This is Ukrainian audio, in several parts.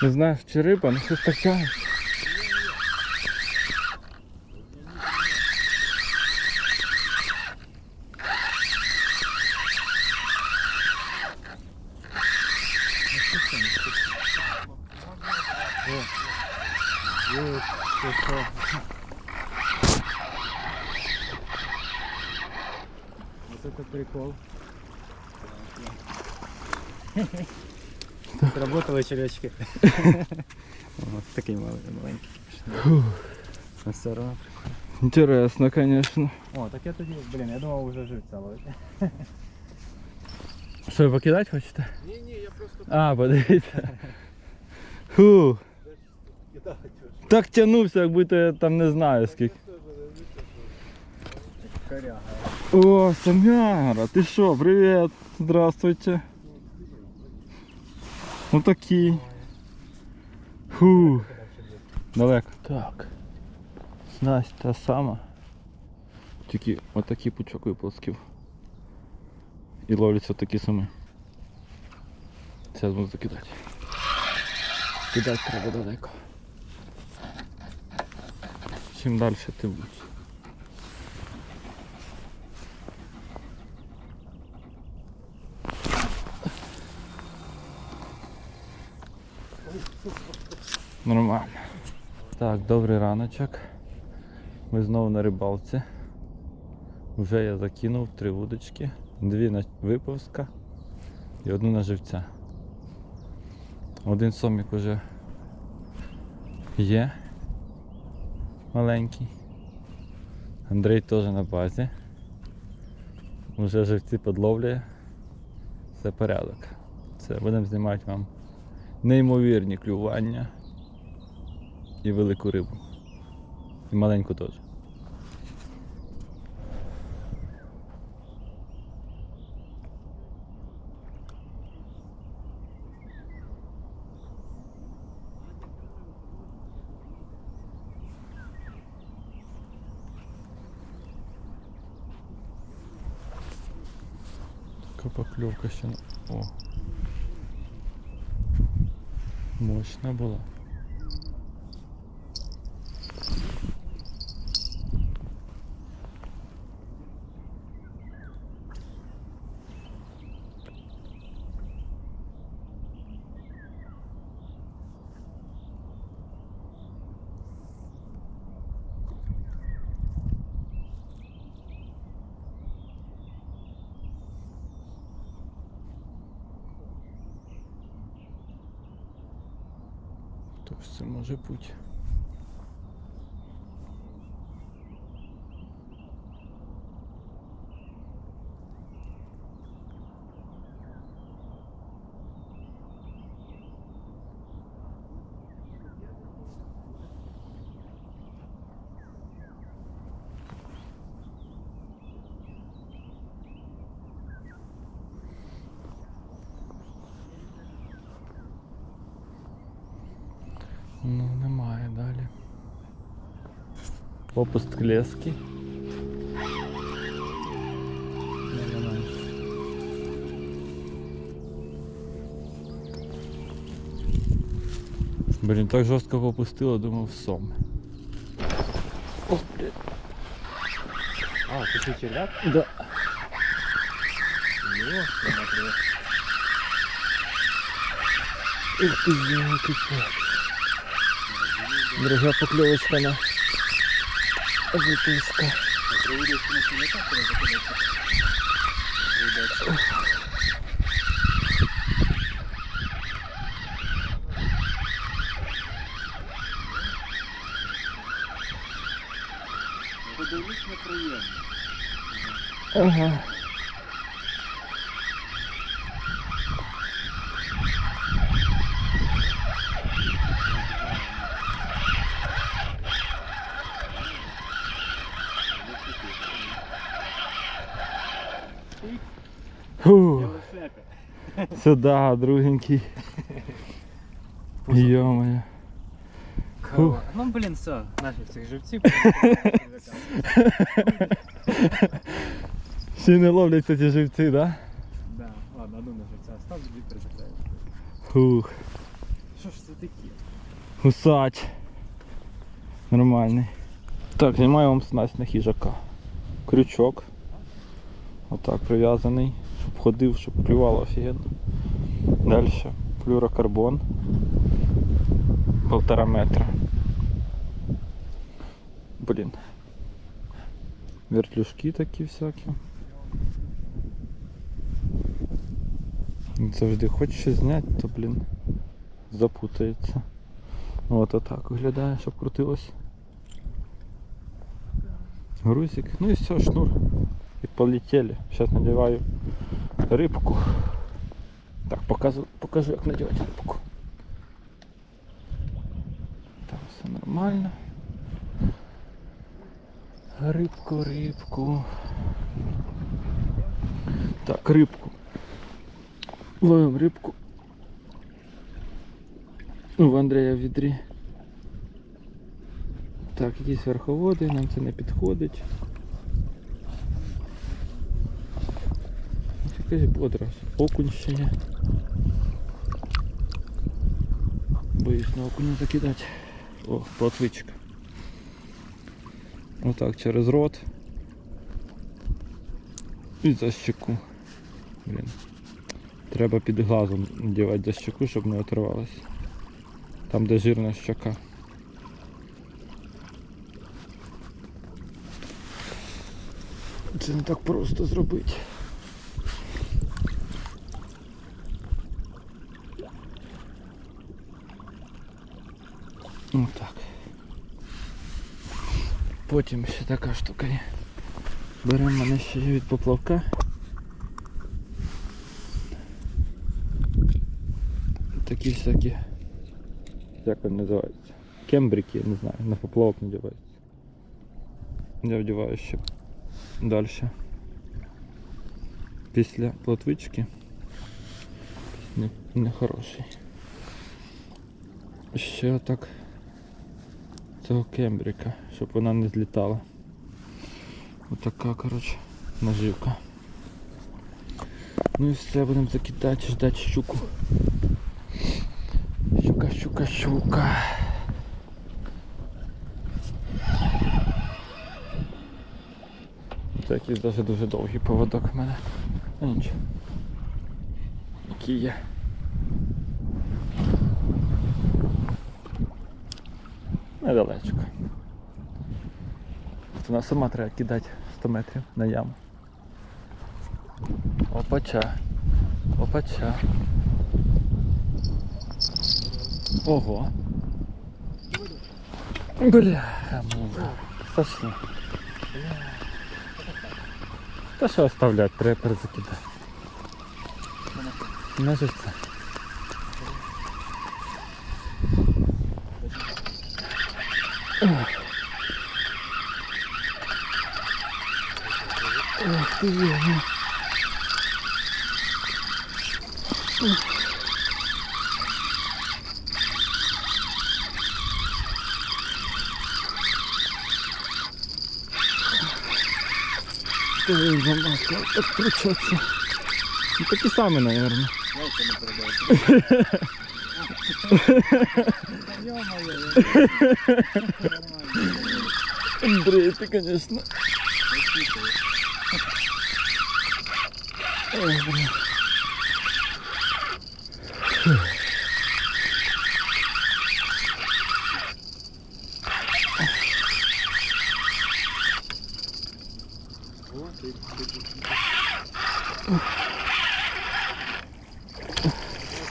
Не знаю, чи риба, ну щось так Сработали червячки. Вот такий маленький, маленький. конечно. Но все равно. Інтересно, звісно. О, так я тоді, блін, я думав вже живця ловити. Що, покидати хочете? Ні, ні, я просто. А, подивіться. Фу. Так тягнувся, як будто я там не знаю скільки. Коряга. О, Самяра, ти що, привіт, здравствуйте. Ну такий. Фу. Далеко. Так. Снасть та сама. Тільки отакий пучок виплесків. І ловляться такі самі. Зараз буду закидати. Кидати треба далеко. Чим далі, тим лучше. Нормально. Так, добрий раночок. Ми знову на рибалці. Вже я закинув три вудочки, дві на виповська і одну на живця. Один сомік уже є маленький. Андрій теж на базі. Уже живці подловлює. Все порядок. Це будемо знімати вам неймовірні клювання і велику рибу. І маленьку теж. Така покльовка ще. О. Мощна була. Хто ж це може бути? Попуст клески. Блін, так жорстко попустило, думав сом. О, блін. А, це червяк? Да. Ух який пак. Друга покльовочка на Записка. Подивись на приємно. Ага. Сюда, другенький. Кого? Ну блін, все, нафіг цих живців. Ще не ловляться ті живці, да? Да, ладно, одну на живця остав, дві призакляю. Фух. Що ж це таке? Гусач. Нормальний. Так, знімаю вам снасть на хижака. Крючок. Отак прив'язаний, щоб ходив, щоб клювало офігенно. Далі флюрокарбон. Полтора метра. Блін. Вертлюжки такі всякі. Завжди хочеш зняти, то блін запутається. От отак виглядає, щоб крутилось. Грузик. Ну і все, шнур. І полетіли. Зараз надіваю рибку. Так, покажу, покажу як надівати рибку. Там все нормально. Рибку, рибку. Так, рибку. Ловимо рибку. Ну, в Андрея в відрі. Так, якісь верховоди, нам це не підходить. Якась бодра. Окунь ще є. Боюсь на окуня закидати. О, плотвичка. Отак через рот. І за щеку. Блін. Треба під глазом надівати за щеку, щоб не оторвалась. Там, де жирна щока. Це не так просто зробити. Отак. Потім ще така штука є. Беремо мене ще є від поплавка. Такі всякі як він називається? Кембрики, я не знаю, на поплавок надівається. Я вдіваю ще далі. Після плотвички. Не, не хороший. Ще отак цього кембрика, щоб вона не злітала. Отака, коротше, наживка. Ну і все, будемо закидати, ждати щуку. Щука, щука, щука. Це якийсь даже дуже довгий поводок в мене. Ну нічого. Який є. Недалечко. Вона сама треба кидати 100 метрів на яму. Опача. Опача. Ого. Бля, муха. Страшно. Та що оставлять, треба перезакидати. Не ж це. Ох ти його. Ой, бабаска, откручаться. Ну, такі самі, наверное. Яйця не передавайте. Йо-моє, Андрей, ты, конечно. Ой, блин.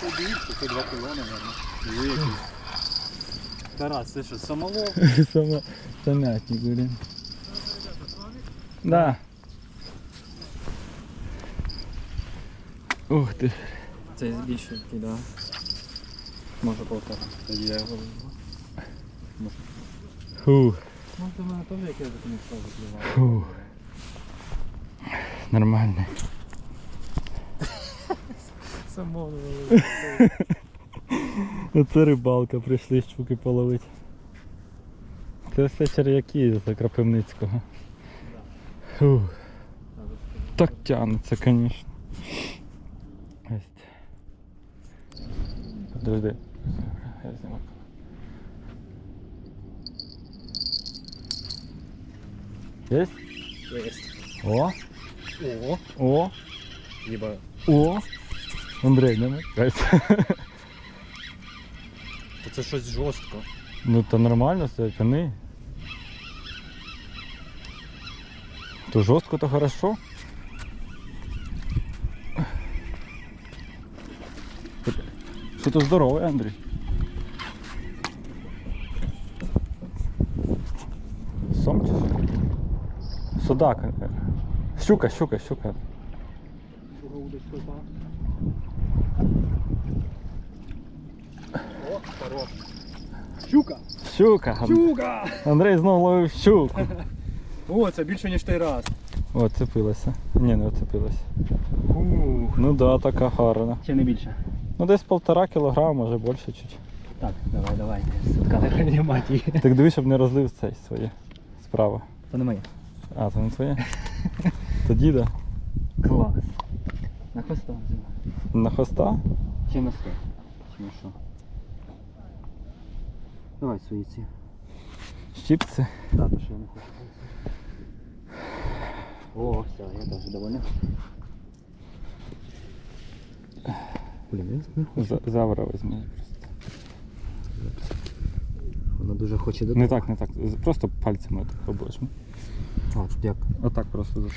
Це більше, це 2 кіло, мабуть. Тарас, це що, самолов? Сама самятник, блин. Да. Ух ты. Це більше такий, да. Може полтора. Тоді я його візьму. Фух, Ну, ти мене теж як я так не став запливати. фух. Нормально. Самолов. Оце рибалка, прийшли щуки половити. Це все черв'яки з Кропивницького. Фух. Так тягнеться, звісно. Я зніму. Есть? Есть. О, О, о, ебо. о. Андрей, не накайся. Та це щось жорстко. Ну то нормально, це тяни. То жорстко, то хорошо. То здоровий, Андрій? Сом чи? Судак. Щука, щука, щука. О, хорош. Щука! Щука. Щука! Андрій знову ловив щуку. О, це більше ніж той раз. О, цепилася. Ні, не оцепилася. Ну да, така гарна. Чи не більше? Ну десь полтора кілограма, може більше чуть. Так, давай, давай. Сутка не реанімації. Так дивись, щоб не розлив цей своє справа. То не моє. А, то не твоє? Тоді да. Клас. На хвоста взяла. На хвоста? Чи на сто? Чи на що? Давай свої ці. Щіпці. Да, то що я не хочу. О, все, я теж довольний. Блін, я не хочу. За- Завра візьми. Воно дуже хоче до Не так, не так. Просто пальцями так побудеш. А, як? Отак просто.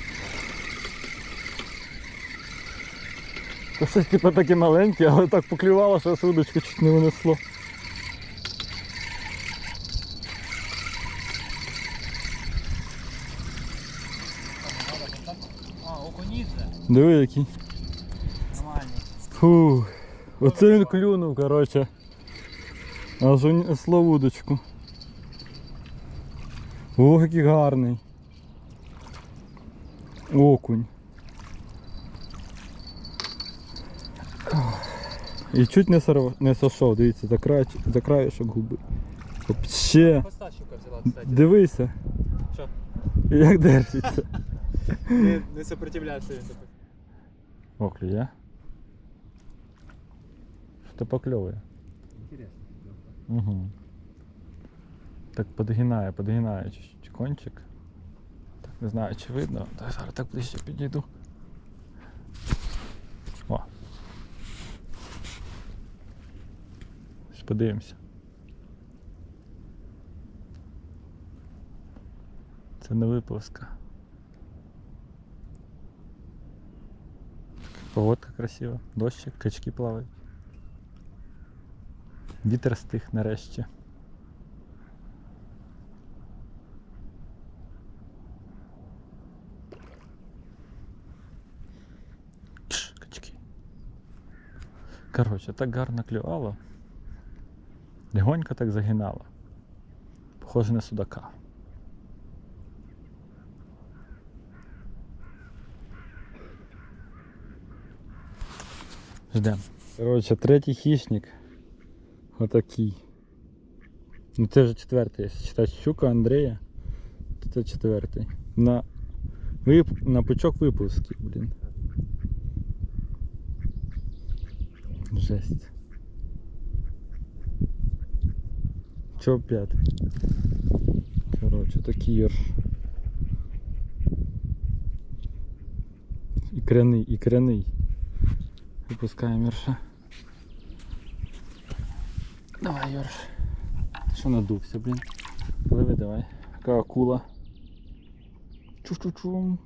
Це щось типу таке маленьке, але так поклювало, що аж удочку чуть не винесло. Диви який. Фу. Оце він клюнув, коротше. Аж унесло вудочку. О, який гарний. Окунь. І чуть не, сорв... не сошов, дивіться, за, край... за краєшок губи. Оп, Ще. Взяла, кстати. Дивися, Що? як держиться. Не, не сопротивляйся він такий. О, клює. Що то покльовує. Інтересно. Угу. Так подгинає, подгинає чуть-чуть кончик. Так, не знаю, чи видно. Так, зараз так ближче підійду. О. Подивимося. Це не виплеска. Погодка красива, дощик, качки плавають. Вітер стих нарешті. Кш, качки. Коротше, так гарно клювало. Легонько так загинало. Похоже на судака. Ждем. Коротше, третій хищник. Отакий. Ну це вже четвертий, якщо читати щука Андрея, то це четвертий. На, вип... на пучок випусків, блін. Жесть. Чо п'ятий? Коротше, такий йорш. Ікряний, ікряний. Випускаємо йорша. Давай, Йорш. Що надувся, блін? Пливи давай. Яка акула. Чу-чу-чум.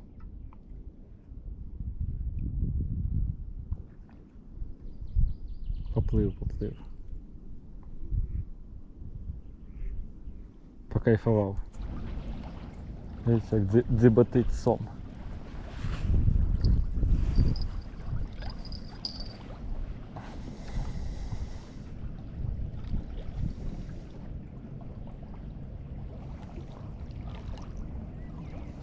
Поплив, поплив. Покайфував. Дивіться, як дзи- дзиботить сом.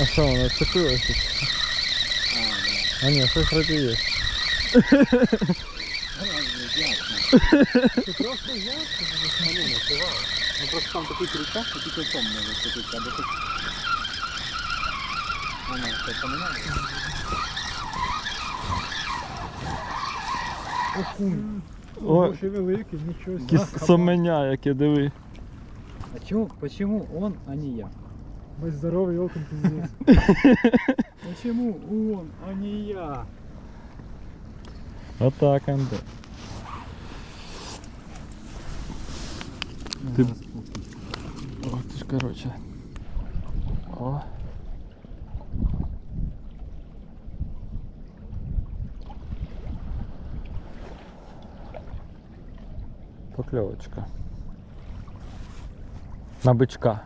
А, бля. А ні, щось вроді є. Ти просто взяв, що не накривав. Ну просто там такий крючок, що тільки в тому може або тут. А, ну, це поминає. Окунь. Ще великий, нічого. Якісь соменя, яке диви. А чому, почему он, а не я? Будь здоровий окунь пиздец. Почему он, а не я? Отак, Анде. Ти- Ох ти ж, короче. О. Покльовочка. На бичка.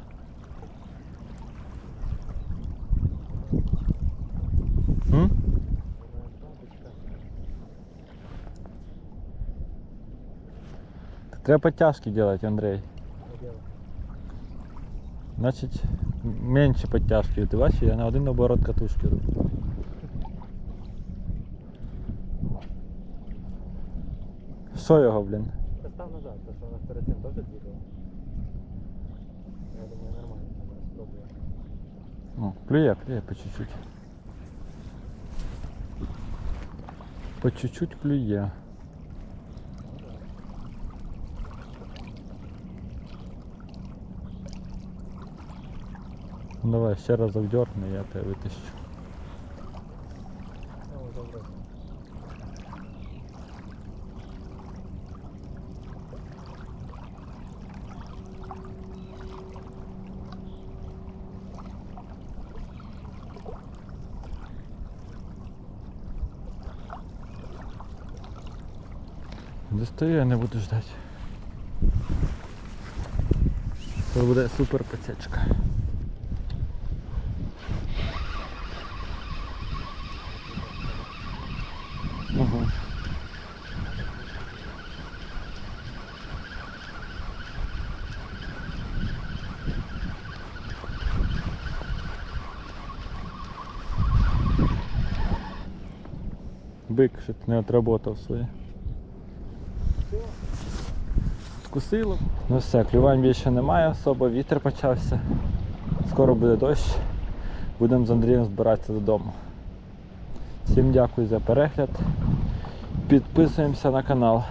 Треба подтяжки делать, Андрей. Значить, м- менше подтяжки. Ти бачиш, я на один оборот катушки роблю. Що його, блін? Постав назад, то що у нас перед цим теж двигало. Я думаю, нормально, зараз спробую. Ну, клює, клює по чуть-чуть. По чуть-чуть клює. Давай ще раз дерни, я тебе витащу. Достаю, я не буду ждати. Це буде супер пацячка. Бик, що ти не отработав своє. Скусило. Ну все, клювань більше немає особо, вітер почався. Скоро буде дощ. Будемо з Андрієм збиратися додому. Всім дякую за перегляд. Підписуємося на канал.